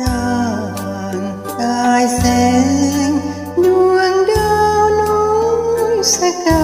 ร่างกายแสง ดวงดาวน้อยสก